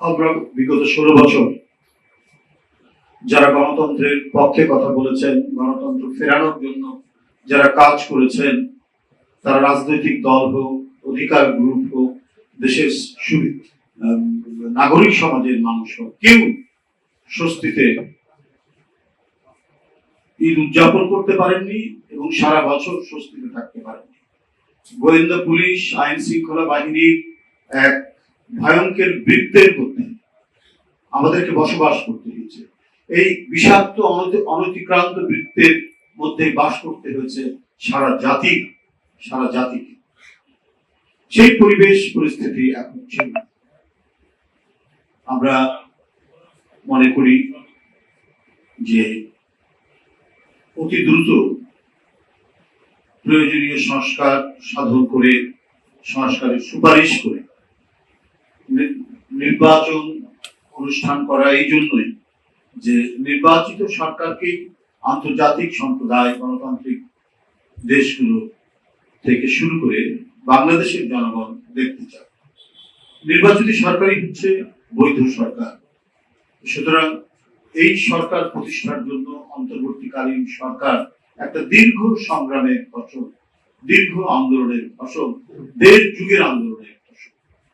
আমরা বিগত ষোলো বছর যারা গণতন্ত্রের পক্ষে কথা বলেছেন, গণতন্ত্র ফেরানোর জন্য যারা কাজ করেছেন, তারা রাজনৈতিক দল হোক, অধিকার গ্রুপ হোক, দেশের নাগরিক সমাজের মানুষ হোক, কেউ স্বস্তিতে ঈদ উদযাপন করতে পারেননি এবং সারা বছর স্বস্তিতে থাকতে পারেননি। গোয়েন্দা পুলিশ, আইন শৃঙ্খলা বাহিনীর এক ভয়ঙ্কর বৃত্তের মধ্যে আমাদেরকে বসবাস করতে হয়েছে। এই বিষাক্ত অনতিক্রান্ত বৃত্তের মধ্যে বাস করতে হয়েছে সারা জাতি, সারা জাতিকে। সেই পরিবেশ পরিস্থিতি এখন ছিল আমরা মনে করি যে অতি দ্রুত প্রয়োজনীয় সংস্কার সাধন করে, সংস্কারের সুপারিশ করে নির্বাচন অনুষ্ঠান করা এই জন্যই যে নির্বাচিত সরকারকে আন্তর্জাতিক সম্প্রদায়, গণতান্ত্রিক দেশগুলো থেকে শুরু করে বাংলাদেশের জনগণ দেখতে চায়। নির্বাচিত সরকারই হচ্ছে বৈধ সরকার। সুতরাং এই সরকার প্রতিষ্ঠার জন্য অন্তর্বর্তীকালীন সরকার একটা দীর্ঘ সংগ্রামের ফসল, দীর্ঘ আন্দোলনের ফসল, দেড় যুগের আন্দোলনের